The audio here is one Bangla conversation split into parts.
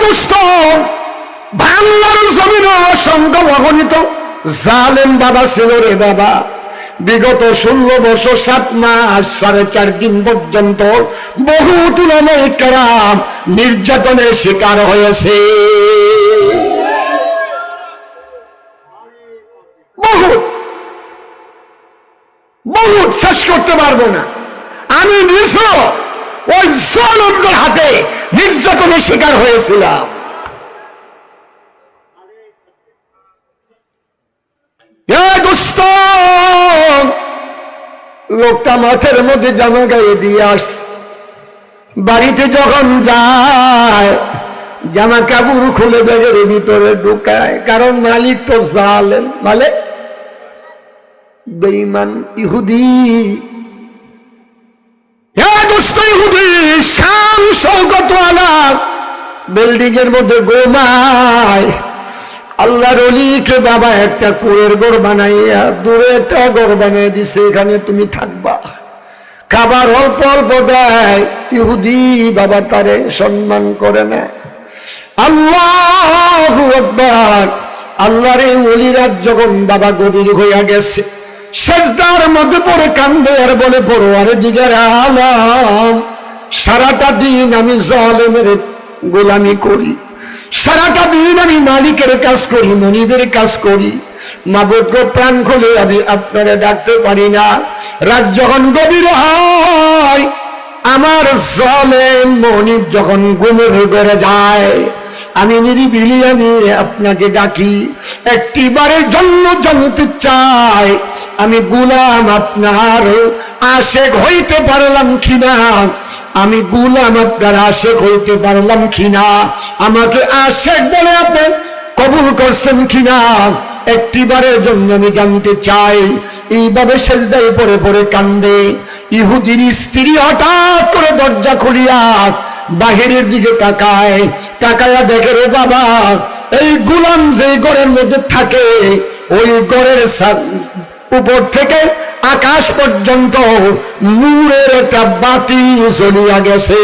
দুস্থ বাংলার জমিন অসংখ্য অগণিত বাবা ছিল রে বাবা। বিগত ষোলো বছর সাত মাস সাড়ে চার দিন পর্যন্ত বহু তুলনায় কেরাম নির্যাতনের শিকার হয়েছে। বহুত বহুত শেষ করতে পারব না। আমি নিজ ওই হাতে নির্যাতনের শিকার হয়েছিলাম। লোকটা মাঠের মধ্যে জামা গায়ে দিয়ে আস বাড়িতে যখন যায়, জামা কাপড় খুলে ব্যাগের ভিতরে ঢুকায়, কারণ মালিক তো জালেন মানে বেইমান ইহুদি। শাম সৌগত আলাপ বিল্ডিং এর মধ্যে গোমায় আল্লাহর অলিকে বাবা একটা কুয়ের ঘর বানাইয়া দূরে একটা ঘর বানিয়ে দিছে, এখানে তুমি থাকবা। খাবার অল্প অল্প দেয়, ইহুদি বাবা তারে সম্মান করে না। আল্লাহ আকবার, আল্লাহর এই অলিরাত যখন বাবা গভীর হইয়া গেছে, সেজদার মধ্যে পড়ে কান্দে আর বলে পড়ো আরে দিগার আলাম। সারাটা দিন আমি জলেমের গোলামি করি। সারাটা দিন আমি মালিকের কাজ করি, মনিবের কাজ করি। মাবুদ্র প্রাণ খুলে, আমি আপনারা ডাকতে পারি না। রাত যখন গভীর হয়, আমার জলে মনিব যখন গুমের ঘরে যায়, আমি নিরিবিলি আমি আপনাকে ডাকি। একটি বারের জন্য জানতে চাই, আমি গুলাম আপনার আশেক হইতে পারলাম কিনা। আমি গুলাম আপনার আশেক হইতে পারলাম কিনা? আমাকে আশেক বলে আপনি কবুল করছেন কিনা? একটিবারের জন্য আমি জানতে চাই, এইভাবে সেজদায় পরে পরে কান্দে। ইহুদির স্ত্রী হঠাৎ করে দরজা খুলিয়া বাহিরের দিকে তাকায়। তাকায়া দেখে, রে বাবা, এই গুলাম যে ঘরের মধ্যে থাকে, ওই ঘরের উপর থেকে আকাশ পর্যন্ত নূরের একটা বাতি জ্বলিয়া গেছে।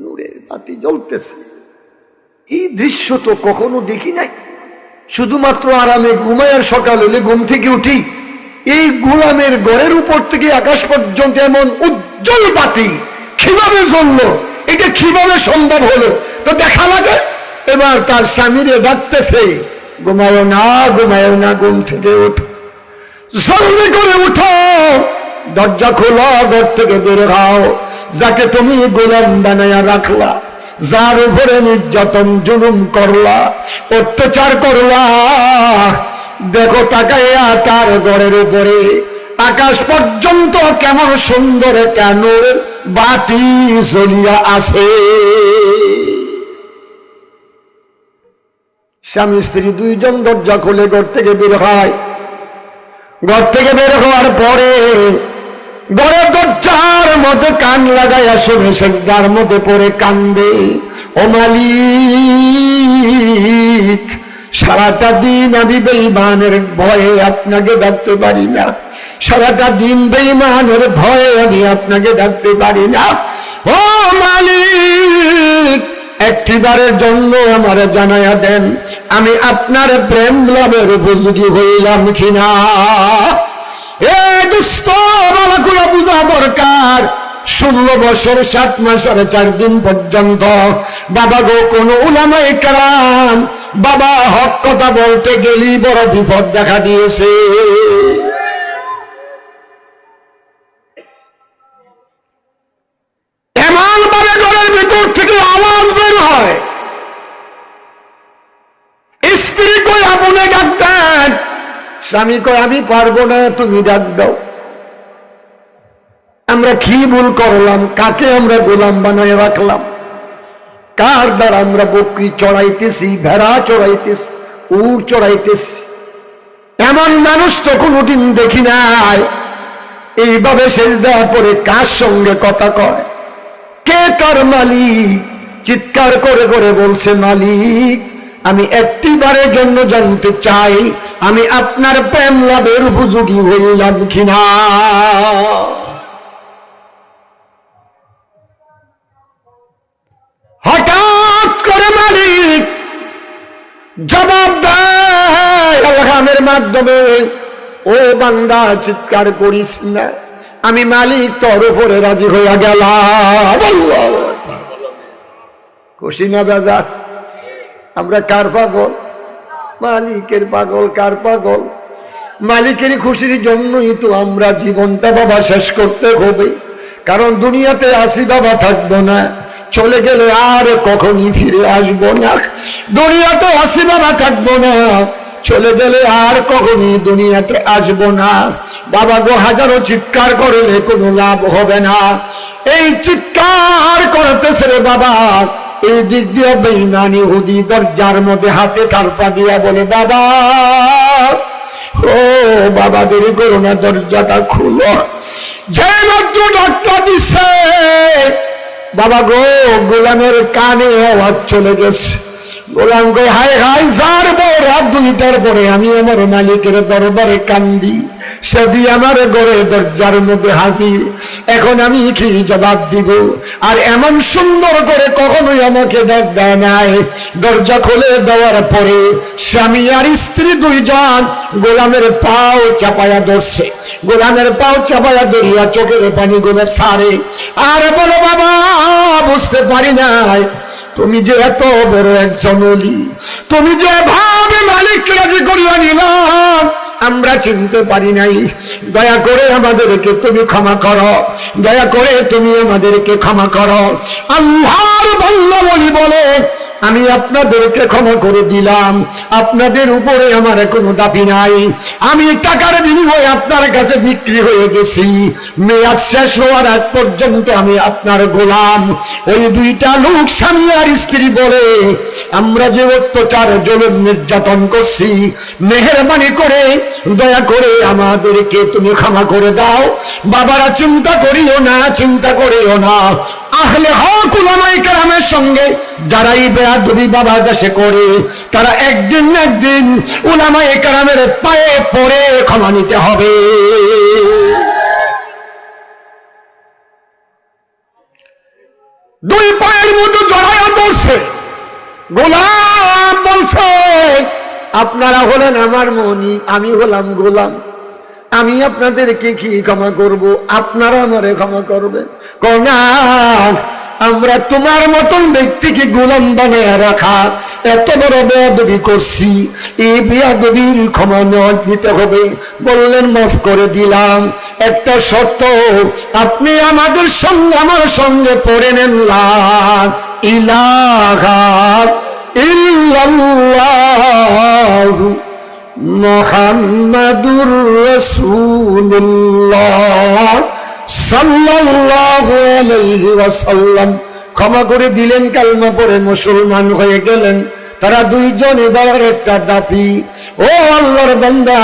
নূরের বাতি জ্বলতেছে। এই দৃশ্য তো কখনো দেখি নাই। শুধুমাত্র আরামে ঘুমায়ার সকাল হলে ঘুম থেকে উঠি। এই গুলামের গড়ের উপর থেকে আকাশ পর্যন্ত এমন উজ্জ্বল বাতি কীভাবে জ্বললো? এটা কীভাবে সম্ভব হলো? তো দেখা লাগে। এবার তার স্বামীরে ডাকতেছে ঘুমায়ো না ঘুমায়ো না, ঘুম থেকে উঠো। জলদি করে উঠো। দরজা খোলো, ঘর থেকে বের হও। যাকে তুমি গোলাম বানাইয়া রাখলা, যার উপরে নির্যাতন, জুলুম করলা, অত্যাচার করলা, দেখো তাকাইয়া তার ঘরের উপরে। আকাশ পর্যন্ত কেমন সুন্দর কেন বাতি জ্বলিয়া আছে। স্বামী স্ত্রী দুইজন দরজা খুলে ঘর থেকে বের হয়। ঘর থেকে বের হওয়ার পরে ঘরের দরজার মধ্যে কান লাগাইয়া শুনে সেজদার মধ্যে পরে কান্দে। ও মালিক, সারাটা দিন আমি বেইমানের ভয়ে আপনাকে ডাকতে পারি না। সারাটা দিন বেইমানের ভয়ে আমি আপনাকে ডাকতে পারি না। ও মালিক একটিবারের জন্য আমার জানাইয়া দেন, আমি আপনার প্রেম লাভের উপযোগী হইলাম কিনা? এ দুস্থ বাবাগুলো বোঝা দরকার। ষোলো বছর, সাত মাস আর চার দিন পর্যন্ত বাবা গো, কোন উলামাই কারাম, বাবা হক কথা বলতে গেলি বড় বিপদ দেখা দিয়েছে। স্বামী কই আমি পারব না, তুমি ডাক দাও। আমরা কি ভুল করলাম? কাকে আমরা গোলাম বানায় রাখলাম? কার দ্বারা আমরা বকরি চড়াইতেছি, ভেড়া চড়াইতেছি, উট চড়াইতেছি? এমন মানুষ তো কোনোদিন দেখি নাই। এইভাবে শেষ দেওয়ার পরে কার সঙ্গে কথা কয়? কে তার মালিক? চিৎকার করে করে বলছে, মালিক আমি একটিবারের জন্য জানতে চাই, আমি আপনার প্রেম লাভের উপযোগী হইলাম কিনা? হঠাৎ করে মালিক জবাব মাধ্যমে, ও বান্দা, চিৎকার করিস না, আমি মালিক তোর উপরে রাজি হইয়া গেলাম। খুশি না দাদা আমরা কার পাগল? মালিকের পাগল কার পাগল? মালিকের খুশির জন্যই তো আমরা জীবনটা বাবা শেষ করতে হবে। কারণ দুনিয়াতে আসি বাবা থাকব না। চলে গেলে আর কখনই ফিরে আসব না। দুনিয়াতে আসি বাবা থাকব না। চলে গেলে আর কখনই দুনিয়াতে আসব না। বাবা গো, হাজারো চিৎকার করলে কোনো লাভ হবে না। এই চিৎকার করতেছে রে বাবা। এই দিক দিয়ে বেইমানি হুদি দরজার মধ্যে হাতে কারপা দিয়া বলে, বাবা, ও বাবা, দেরি করো না, দরজাটা খুলো। যে মাত্র ডাক্তার দিছে, বাবা গো, গোলামের কানে আওয়াজ চলে গেছে। গোলাম গো হায় হায়, যার বউ রাত দুইটার পরে আমি আমার মালিকের দরবারে কান্দি। সেদি আমার ঘরের দরজার মধ্যে হাজির। এখন আমি কি জবাব দিব? আর এমন সুন্দর করে কখনোই আমাকে ডাক দেয় নাই। দরজা খুলে দেওয়ার পরে স্বামী আর স্ত্রী দুইজন গোলামের পাও চাপায়া ধরছে। গোলামের পাও চাপায়া ধরিয়া চোখের পানিগুলো সারে। আর বলে, বাবা, বুঝতে পারি নাই। তুমি যে এত বড় একজন তুমি যে ভাবে মালিক রাজি করিয়া নিলাম। আমরা চিনতে পারি নাই। দয়া করে আমাদেরকে তুমি ক্ষমা করো। দয়া করে তুমি আমাদেরকে ক্ষমা করো। আল্লাহর বল্ল বলি বলে, আমি আপনাদেরকে ক্ষমা করে দিলাম। আপনাদের উপরে আমার কোনো দাবি নাই। আমি টাকার বিনিময়ে আপনার কাছে বিক্রি হয়ে গেছি। মেয়াদ শেষ হওয়ার আগ পর্যন্ত আমি আপনার গোলাম। ওই দুইটা লোক স্বামী আর স্ত্রী বলে আমরা যে অত্যাচার, জলম, নির্যাতন করছি, মেহরবানি করে, দয়া করে আমাদেরকে তুমি ক্ষমা করে দাও। বাবারা, চিন্তা করিও না, চিন্তা করিও না। আহলে হক উলামাই কেরামের সঙ্গে যারা এই বেয়াদবি বাবা দেশে করে, তারা একদিন একদিন উলামাই কেরামের পায়ে পড়ে ক্ষমা নিতে হবে। দুই পায়ের মতো জড়াইয়া পড়ছে। গোলাম বলছে, আপনারা হলেন আমার মনি, আমি হলাম গোলাম। আমি আপনাদেরকে কি ক্ষমা করব? আপনারা আমারে ক্ষমা করবেন। কনা আমরা তোমার মতন ব্যক্তিকে গোলাম বানিয়ে রাখা এত বড় বেয়াদবি করছি। এই বেয়াদবির ক্ষমা নিতে হবে। বললেন, মাফ করে দিলাম। একটা শর্ত, আপনি আমাদের সঙ্গে, আমার সঙ্গে পড়ে নেন লা ইলাহা ইল্লাল্লাহু মোহাম্মদুর ক্ষমা করে দিলেন, কালমা পরে মুসলমান হয়ে গেলেন। তারা দুইজন এবার একটা দাপি ও আল্লাহর বান্দা,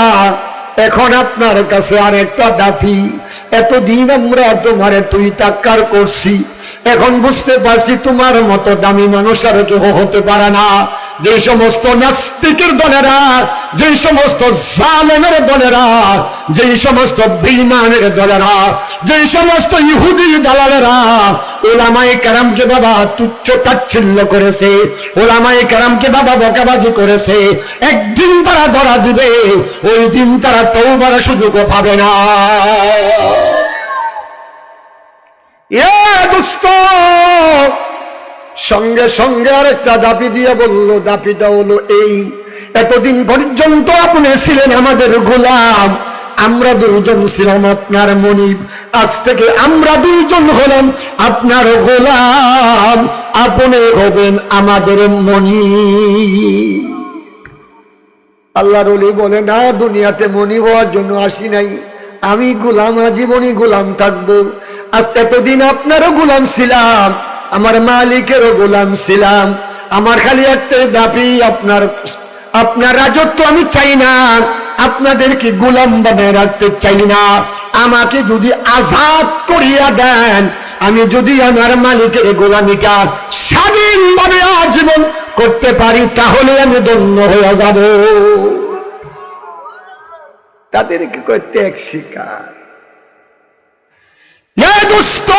এখন আপনার কাছে আর একটা দাপি এতদিন আমরা তোমারে তুই তাক্কার করছি। এখন বুঝতে পারছি তোমার মতো দামি মানুষ আর কেউ হতে পারে না। যে সমস্ত নাস্তিকের দলেরা যে সমস্ত জালেমের দলেরা যে সমস্ত বেইমানের দলেরা যে সমস্ত ইহুদি দালালেরা ওলামাই কারামকে বাবা তুচ্ছ তাচ্ছিল্য করেছে ওলামাই কারামকে বাবা বকাবাজি করেছে। একদিন তারা ধরা দিবে, ওই দিন তারা তৌবার সুযোগও পাবে না। সঙ্গে সঙ্গে আরেকটা দাপি দিয়ে বলল, দাপিটা হলো এই। এতদিন পর্যন্ত আপনি ছিলেন আমাদের গোলাম। আমরা দুইজন ছিলাম আপনার মনিব। আজ থেকে আমরা দুইজন হলাম আপনার গোলাম। আপনি হবেন আমাদের মনি আল্লাহর অলি বলে, না, দুনিয়াতে মনি হওয়ার জন্য আসি নাই। আমি গোলাম, আজীবনই গোলাম থাকব। আজ এতদিন আপনারও গোলাম ছিলাম। আমার মালিকেরও গোলাম ছিলাম। আমার খালি একটা দাবি, আপনার আপনার রাজত্ব আমি চাই না। আপনাদেরকে গোলাম বানায় রাখতে চাই না। আমাকে যদি আজাদ করিয়া দেন, আমি যদি আমার মালিকের গোলামিটা স্বাধীনভাবে আজীবন করতে পারি, তাহলে আমি ধন্য হয়ে যাব। তাদেরকে কয় ত্যাগ শিকার এ দুস্থ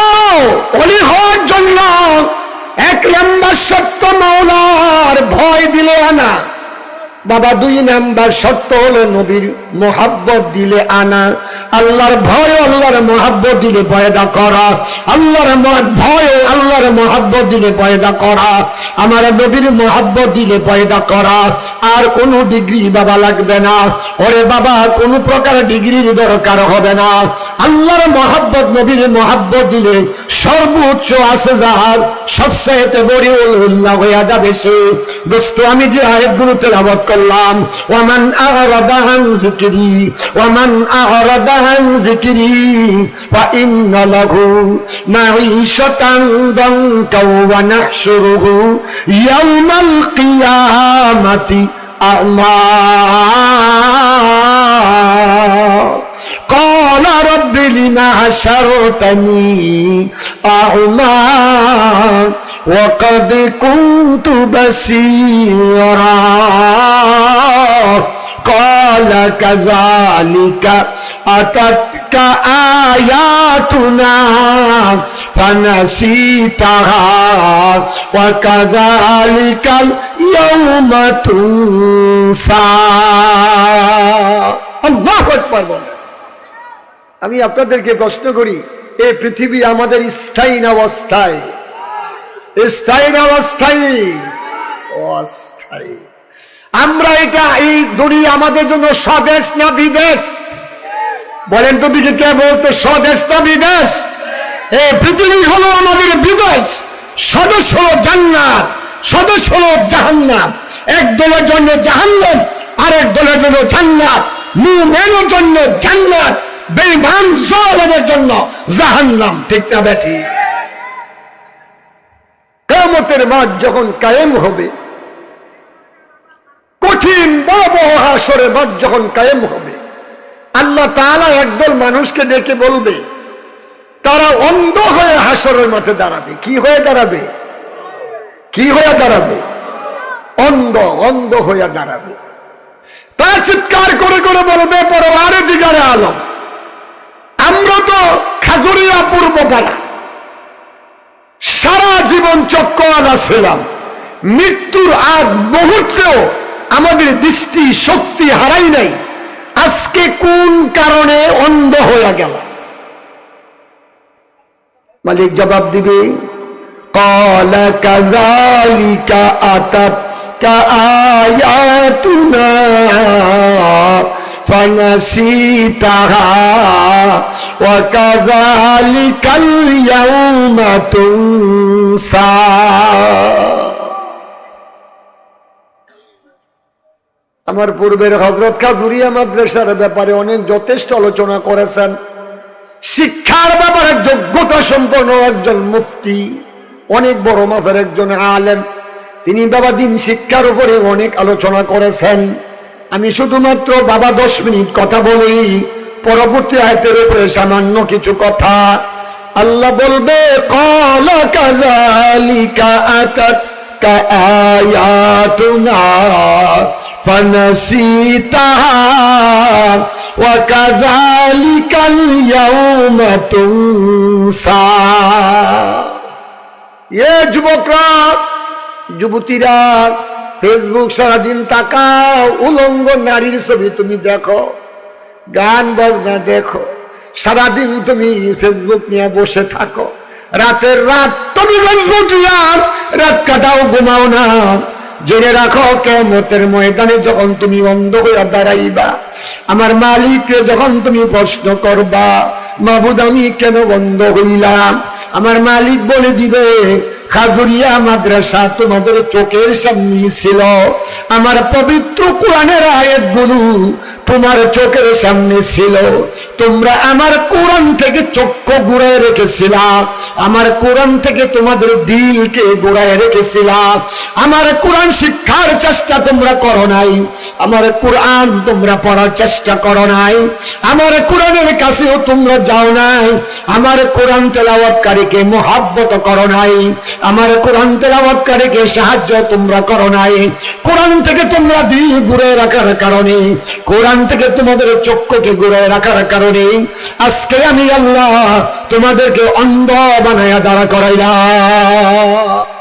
অলি হওয়ার জন্য এক নম্বর সত্য মাওলার ভয় দিলে না। বাবা, দুই নাম্বার শর্ত হলো নবীর মোহাব্বত দিলে আনা। আল্লাহর ভয়, আল্লাহর মোহাব্বত দিলে পয়দা করা। আল্লাহর ভয়, আল্লাহর মোহাব্বত দিলে পয়দা করা। আমার নবীর মোহাব্বত দিলে পয়দা করা। আর কোনো ডিগ্রি বাবা লাগবে না। ওরে বাবা, কোনো প্রকার ডিগ্রির দরকার হবে না। আল্লাহর মোহাব্বত, নবীর মোহাব্বত দিলে সর্বোচ্চ আছে যার সবচাইতে বড় উল্লাহ হইয়া যাবে সে। দোস্ত, আমি যে আয়াতগুলো তেলাওয়াত করলাম ওয়ামান আরাদা আন যিকরি ওয়ামান আরাদা আন যিকরি ফা ইন্না লাহু মাঈশাতান দানকা ওয়া নাহশুরুহু ইয়াওমাল কিয়ামাতি আ'মা قال رب لما حشرتني أعمى وقد كنت بصيرا قال كذلك أتتك آياتنا فنسيتها وكذلك اليوم تنسى الله أكبر বলে আমি আপনাদেরকে প্রশ্ন করি এই পৃথিবী আমাদের স্থায়ী না অস্থায়ী স্থায়ী না অস্থায়ী? অস্থায়ী। আমরা এটা এই দুনিয়া আমাদের জন্য স্বদেশ না বিদেশ? বলেন তো দিকে কে বলতো, স্বদেশ না বিদেশ? এই পৃথিবী হলো আমাদের বিদেশ। স্বদেশ হলো জান্নাত, স্বদেশ হলো জাহান্নাম। এক দলের জন্য জাহান্নাম, আরেক দলের জন্য জান্নাত। মুমেনের জন্য জান্নাত, বেঈমান জালেমের জন্য জাহান্নাম। ঠিক না, বেঠি? কিয়ামতের মাঠ যখন কায়েম হবে, কঠিন বড় হাসরের মাঠ যখন কায়েম হবে, আল্লাহ তাআলা একদল মানুষকে ডেকে বলবে, তারা অন্ধ হয়ে হাসরের মাঠে দাঁড়াবে। কি হয়ে দাঁড়াবে? কি হয়ে দাঁড়াবে? অন্ধ অন্ধ হয়ে দাঁড়াবে। তা চিৎকার করে করে বলবে পরে আরে দিগারে আলম, আমরা তো খাজুরিয়া পূর্ব পাড়া। সারা জীবন চক্রা ছিলাম মৃত্যুর আগ মুহূর্তেও আমাদের দৃষ্টি শক্তি হারাই নাই। আজকে কোন কারণে অন্ধ হয়ে গেল? মালিক জবাব দিবে আয়াতুনা। فنسيتها وكذلك اليوم تنسى আমার পূর্বের হজরত খাজুরিয়া মাদ্রাসার ব্যাপারে অনেক যথেষ্ট আলোচনা করেছেন শিক্ষার ব্যাপারে যোগ্যতা সম্পন্ন একজন মুফতি অনেক বড় মাপের একজন আলেম তিনি বাবা দিন শিক্ষার উপরে অনেক আলোচনা করেছেন আমি শুধুমাত্র বাবা দশ মিনিট কথা বলি পরবর্তী আয়তের উপরে সামান্য কিছু কথা আল্লাহ বলবে কল কাজালিকা আতাত আয়াতুনা فنسيتها وكذلك اليوم تنسى এ যুবকরা যুবতীরা ফেসবুক সারাদিন তাকাও, উলঙ্গ নারীর ছবি তুমি দেখো, গান বাজনা দেখো, সারাদিন তুমি ফেসবুক নিয়ে বসে থাকো। রাতের রাত তুমি ফেসবুক রাত কাটাও, ঘুমাও না। জেনে রাখো কেমতের ময়দানে যখন তুমি অন্ধ হইয়া দাঁড়াইবা, আমার মালিককে যখন তুমি প্রশ্ন করবা, মাবুদ, আমি কেন বন্ধ হইলাম? আমার মালিক বলে দিবে খাজুরিয়া মাদ্রাসা তোমাদের চোখের সামনে ছিল। আমার পবিত্র কোরআনেরগুলো তোমার চোখের সামনে ছিল। তোমরা আমার কোরআন থেকে চক্ষু ঘুরায় রেখেছিলা। আমার কোরআন থেকে তোমাদের দিলকে ঘুরায় রেখেছিলা। আমার কোরআন শিক্ষার চেষ্টা তোমরা করো নাই। আমার কোরআন তোমরা পড়ার চেষ্টা করো নাই। আমার কোরআনের কাছেও তোমরা যাও নাই। আমার কোরআন তেলাওয়াতকারীকে মোহাব্বত করো নাই। আমার কোরআন তেলাবৎকারীকে সাহায্য তোমরা করো নাই। কোরআন থেকে তোমরা দিল ঘুরে রাখার কারণে, কোরআন থেকে তোমাদের চক্ষুকে ঘুরে রাখার কারণে, আজকে আমি আল্লাহ তোমাদেরকে অন্ধ বানায়া দাঁড়া করাইলাম।